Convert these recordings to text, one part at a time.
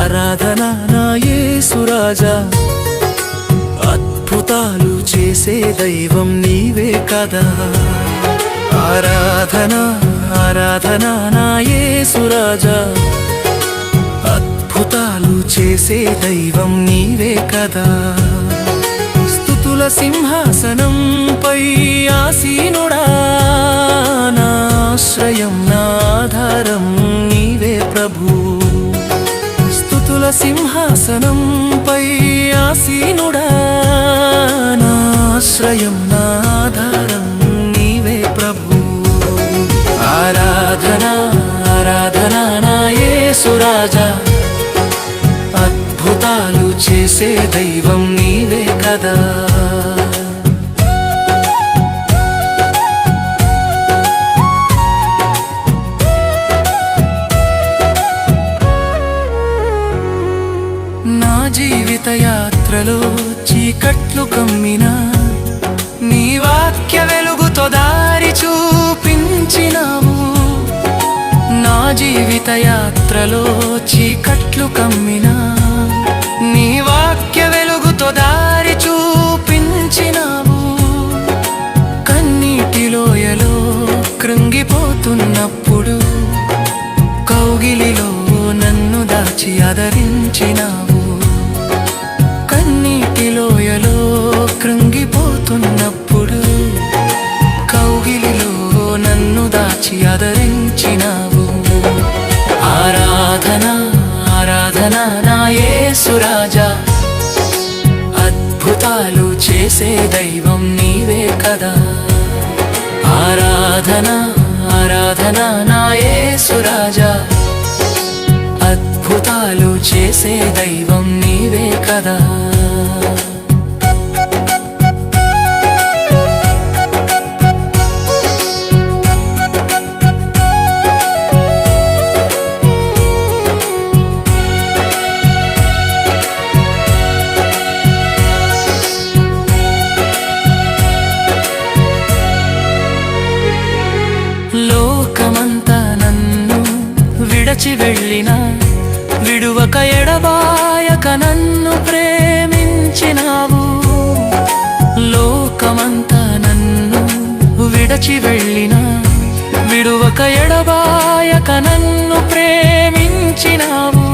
ఆరాధన నా యేసురాజా అద్భుతాలు చేసే దైవం నీవే కదా. ఆరాధన ఆరాధన నా యేసురాజా అద్భుతాలు చేసే దైవం నీవే కదా. స్థుతుల సింహాసనంపై ఆసీనుడు సింహాసనంపై ఆసీనుడా నాశ్రయం నాధారం నీవే ప్రభు. ఆరాధన ఆరాధన నాయే సురాజా అద్భుతాలు చేసే దైవం నీవే కదా. యాత్రలో చీకట్లు కమ్మినా నీ వాక్య వెలుగుతో దారి చూపించినావు నా జీవిత యాత్రలో చీకట్లు కమ్మినా నీ వాక్య వెలుగుతో దారి చూపించినావు కన్నీటిలోయలో కృంగిపోతున్నప్పుడు కౌగిలిలో నన్ను దాచి ఆదరించినావు. లోయలో కృంగిపోతున్నప్పుడు కౌగిలిలో నన్ను దాచి ఆదరించినావు. ఆరాధన ఆరాధన నా సురాజా అద్భుతాలు చేసే దైవం నీవే కదా. ఆరాధన ఆరాధన నా సురాజా అద్భుతాలు చేసే దైవం నీవే కదా. విడచి వెళ్ళిన విడువక ఎడబాయక నన్ను ప్రేమించినావు.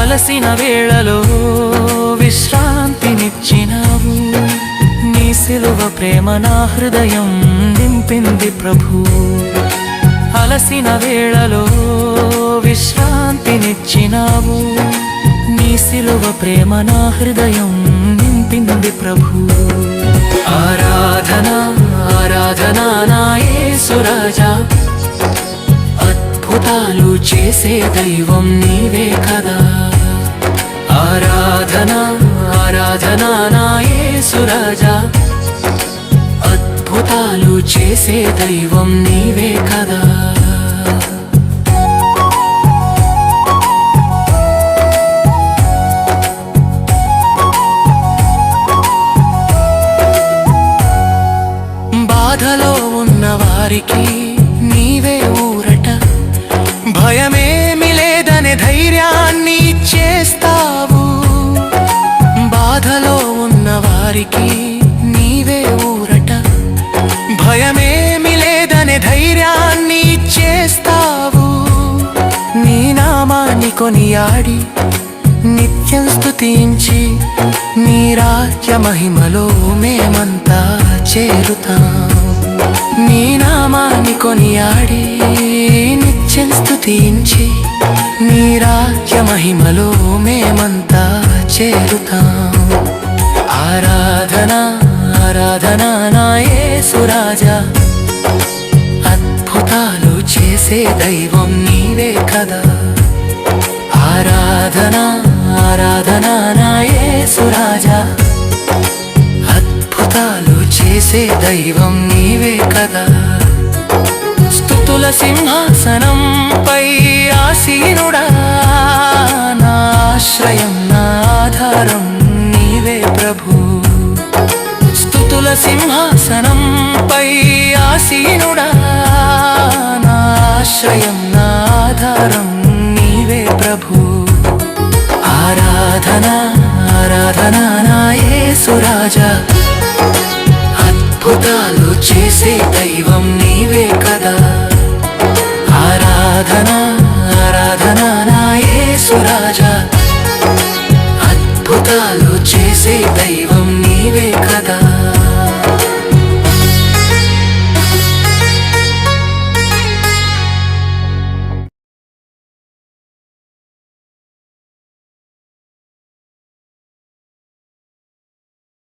అలసిన వేళలో విశ్రాంతినిచ్చినావు. నీ సిలువ ప్రేమ నా హృదయం నింపింది ప్రభు. అలసిన వేళలో విశ్రాంతినిచ్చినావు. నీ సిలువ ప్రేమ నా హృదయం నింపింది ప్రభు. ఆరాధనా ఆరాధన సురాజా. అద్భుతాలు చేసే దైవం నీవే కదా. ఆరాధన ఆరాధన సురాజా. అద్భుతాలు చేసే దైవం నీవే కదా. వారికి నీవే ఊరట. భయమేమి లేదనే ధైర్యాన్ని చేస్తావు బాధలో ఉన్న వారికి నీవే ఊరట. భయమేమి లేదనే ధైర్యాన్ని చేస్తావు నీ నామాన్ని కొనియాడి నిత్యం స్థుతించి నీ రాజ్య మహిమలో మేమంతా చేరుతాం. నీ నామాన్ని కొనియాడి నిత్యం స్థుతించి నీ రాజ్య మహిమలో మేమంతా చేరుతాం. ఆరాధన ఆరాధన నాయే సురాజా అద్భుతాలు చేసే దైవం నీవే కదా. ఆరాధన ఆరాధన నాయే సురాజా అద్భుతాలు చేసే దైవం నీవే కదా. స్థుతుల సింహాసనం సింహాసనంపై ఆసీనుడా. నా ఆధారం నీవే ప్రభు. స్థుతుల సింహాసనం సింహాసనంపై ఆసీనుడా. నా ఆధారం నీవే ప్రభు. ఆరాధన ఆరాధన ఆరాధన నా యేసురాజా అద్భుతాలు ఆరాధన